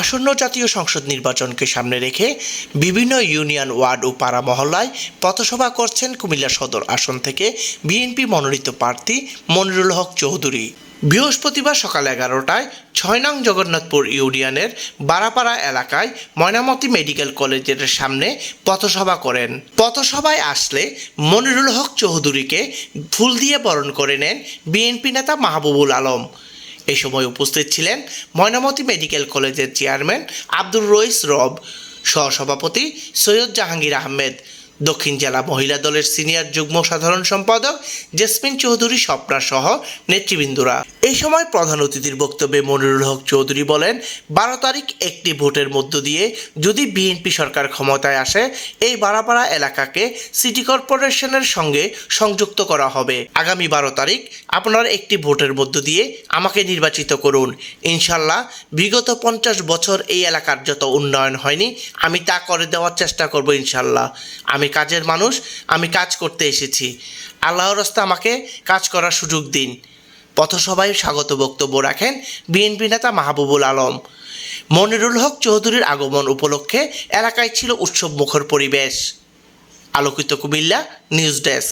আসন্ন জাতীয় সংসদ নির্বাচনকে সামনে রেখে বিভিন্ন ইউনিয়ন, ওয়ার্ড ও পাড়া মহল্লায় পথসভা করছেন কুমিল্লা সদর আসন থেকে বিএনপি মনোনীত প্রার্থী মনিরুল হক চৌধুরী। বৃহস্পতিবার সকাল এগারোটায় ছয় নং জগন্নাথপুর ইউনিয়নের বারাপাড়া এলাকায় ময়নামতি মেডিকেল কলেজের সামনে পথসভা করেন। পথসভায় আসলে মনিরুল হক চৌধুরীকে ফুল দিয়ে বরণ করে নেন বিএনপি নেতা মাহবুবুল আলম। এই সময় উপস্থিত ছিলেন ময়নামতি মেডিকেল কলেজের চেয়ারম্যান আব্দুর রইস রব, সহসভাপতি সৈয়দ জাহাঙ্গীর আহমেদ। দক্ষিণ জেলা মহিলা দলের সিনিয়র যুগ্ম সাধারণ সম্পাদক জেসমিন চৌধুরী স্বপ্না সহ নেতৃবৃন্দরা। এই সময় প্রধান অতিথির বক্তব্যে মনিরুল হক চৌধুরী বলেন, বারো তারিখ একটি ভোটের মধ্য দিয়ে যদি বিএনপি সরকার ক্ষমতায় আসে, এই বারাপাড়া এলাকাকে সিটি কর্পোরেশনের সঙ্গে সংযুক্ত করা হবে। আগামী বারো তারিখ আপনার একটি ভোটের মধ্য দিয়ে আমাকে নির্বাচিত করুন। ইনশাল্লাহ বিগত পঞ্চাশ বছর এই এলাকার যত উন্নয়ন হয়নি, আমি তা করে দেওয়ার চেষ্টা করব ইনশাল্লাহ। আমি কাজের মানুষ, আমি কাজ করতে এসেছি। আল্লাহর রাস্তা আমাকে কাজ করার সুযোগ দিন। পথসভায় স্বাগত বক্তব্য রাখেন বিএনপি নেতা মাহবুবুল আলম। মনিরুল হক চৌধুরীর আগমন উপলক্ষে এলাকায় ছিল উৎসব মুখর পরিবেশ। আলোকিত কুমিল্লা নিউজ ডেস্ক।